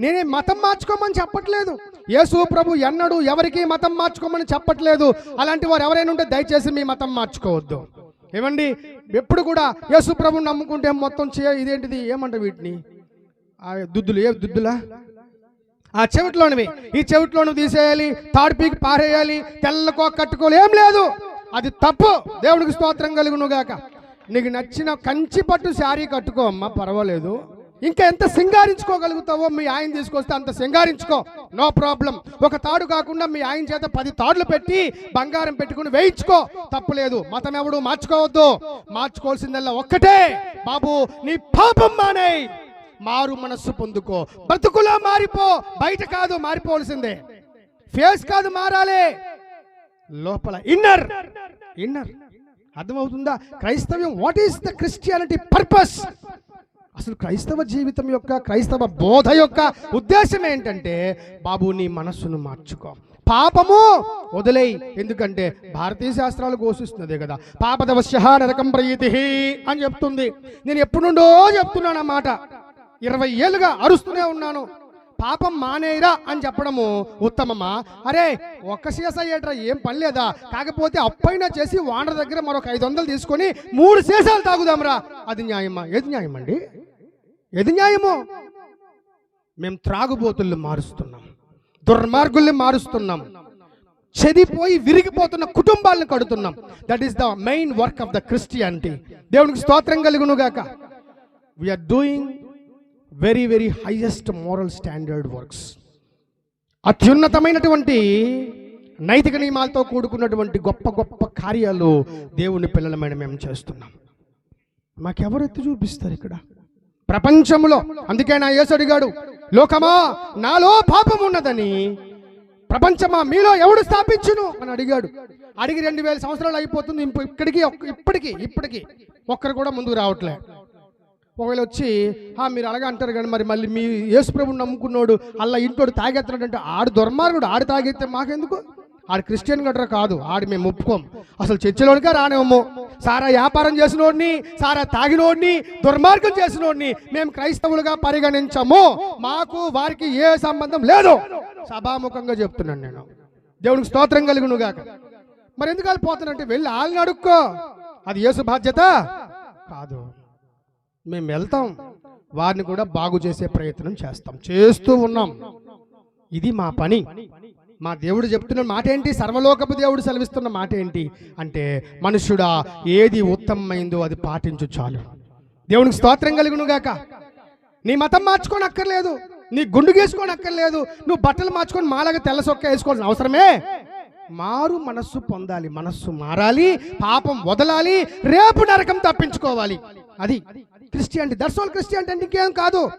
నేనే మతం మార్చుకోమని చెప్పట్లేదు. యేసు ప్రభు ఎన్నడూ ఎవరికి మతం మార్చుకోమని చెప్పట్లేదు. అలాంటి వారు ఎవరైనా ఉంటే దయచేసి మీ మతం మార్చుకోవద్దు. ఏమండి? ఎప్పుడు కూడా యేసు ప్రభుని నమ్ముకుంటే మొత్తం చే ఇదేంటిది? ఏమంట వీటిని? ఆ దుద్దులు ఏ దుద్దులా? ఆ చెవిట్లోనివి. ఈ చెవిట్లోను తీసేయాలి తాడు పీకి పారేయాలి తెల్లకో కట్టుకోవాలి. ఏం లేదు. అది తప్పు. దేవుడికి స్తోత్రం కలుగును గాక నీకు నచ్చిన కంచి పట్టు శారీ కట్టుకో అమ్మా పర్వాలేదు. ఇంకా ఎంత సింగారించుకోగలుగుతావో మీ ఆయన తీసుకొస్తే అంత సింగారించుకో నో ప్రాబ్లం ఒక తాడు కాకుండా మీ ఆయన చేత పది తాడులు పెట్టి బంగారం పెట్టుకుని వేయించుకో. తప్పులేదు మతం ఎవడు మార్చుకోవద్దు. మార్చుకోవాల్సిందల్లా ఒక్కటే. బాబు నీ పాపం మానేయ్ మారు మనస్సు పొందుకో. బ్రతుకులా మారిపో. బయట కాదు మారిపోవలసిందే. ఫేస్ కాదు మారాలి. లోపల ఇన్నర్. ఇన్నర్. అర్థమవుతుందా? క్రైస్తవ్యం what is the Christianity purpose అసలు క్రైస్తవ జీవితం యొక్క క్రైస్తవ బోధ యొక్క ఉద్దేశం ఏంటంటే బాబు నీ మనస్సును మార్చుకో. పాపము వదిలేయి. ఎందుకంటే భారతీయ శాస్త్రాలు ఘోషిస్తున్నదే కదా. పాపదవశ్య నరకం ప్రయతి అని చెప్తుంది. నేను ఎప్పుడు నుండో చెప్తున్నాను అన్నమాట ఇరవై ఏళ్ళుగా అరుస్తూనే ఉన్నాను. పాపం మానేయరా అని చెప్పడము ఉత్తమమా? అరే ఒక్క సీస అయ్యేట్రా ఏం పని లేదా? కాకపోతే అప్పైనా చేసి వానర్ దగ్గర మరొక ఐదు వందలు తీసుకొని మూడు సీసాలు తాగుదాంరా. అది న్యాయమా? ఏది న్యాయం అండి ఏది న్యాయమో? మేము త్రాగుబోతుల్ని మారుస్తున్నాం. దుర్మార్గుల్ని మారుస్తున్నాం. చెదిపోయి విరిగిపోతున్న కుటుంబాలను కడుతున్నాం. That is the main work of the Christianity దేవునికి స్తోత్రం కలుగును గాక we're doing very very highest moral standard works అత్యున్నతమైనటువంటి నైతిక నియమాలతో కూడుకున్నటువంటి గొప్ప గొప్ప కార్యాలు దేవుని పిల్లలమైన మేము చేస్తున్నాం. మాకెవరు ఎత్తి చూపిస్తారు ఇక్కడ? ప్రపంచంలో అందుకే నా యేసు అడిగాడు లోకమా నాలో పాపం ఉన్నదని ప్రపంచమా మీలో ఎవడు స్థాపించును? అని అడిగాడు. అడిగి రెండు వేల సంవత్సరాలు అయిపోతుంది ఇక్కడికి ఇప్పటికి ఇప్పటికి ఒక్కరు కూడా ముందుకు రావట్లే. ఒకవేళ వచ్చి "ఆ, మీరు అలాగే అంటారు కానీ మరి మళ్ళీ మీ యేసుప్రభుని నమ్ముకున్నాడు అలా ఇంటోడు తాగెత్తున్నాడు అంటే ఆడు దుర్మార్గుడు ఆడు తాగెత్తే మాకెందుకు? ఆడు క్రిస్టియన్ గట్రా కాదు ఆడు మేము ఒప్పుకోం. అసలు చర్చిలోనికే రానేమో. సారా వ్యాపారం చేసినోడిని సారా తాగినోడిని దుర్మార్గం చేసినోడిని మేము క్రైస్తవులుగా పరిగణించము. మాకు వారికి ఏ సంబంధం లేదు. సభాముఖంగా చెప్తున్నాను నేను. దేవునికి స్తోత్రం కలిగిను గాక. మరి ఎందుకు వెళ్ళిపోతానంటే వెళ్ళి వాళ్ళని అడుక్కో. అది యేసు బాధ్యత? కాదు. మేము వెళ్తాం. వారిని కూడా బాగు చేసే ప్రయత్నం చేస్తాం. చేస్తూ ఉన్నాం. ఇది మా పని. మా దేవుడు చెప్తున్న మాట ఏంటి సర్వలోకపు దేవుడు సెలవిస్తున్న మాట ఏంటి అంటే మనుషుడా ఏది ఉత్తమమైందో అది పాటించు చాలు. దేవునికి స్తోత్రం కలిగిను గాక. నీ మతం మార్చుకొని అక్కర్లేదు. నీ గుండు గేసుకొని అక్కర్లేదు. నువ్వు బట్టలు మార్చుకొని మాలాగా తెల్ల సొక్క వేసుకోవాల్సిన అవసరమే. మారు మనస్సు పొందాలి. మనస్సు మారాలి. పాపం వదలాలి. రేపు నరకం తప్పించుకోవాలి. అది క్రిస్టియానిటీ. దర్శనం క్రిస్టియన్ క్రిస్టియానిటీ. అంటే ఇంకేం కాదు.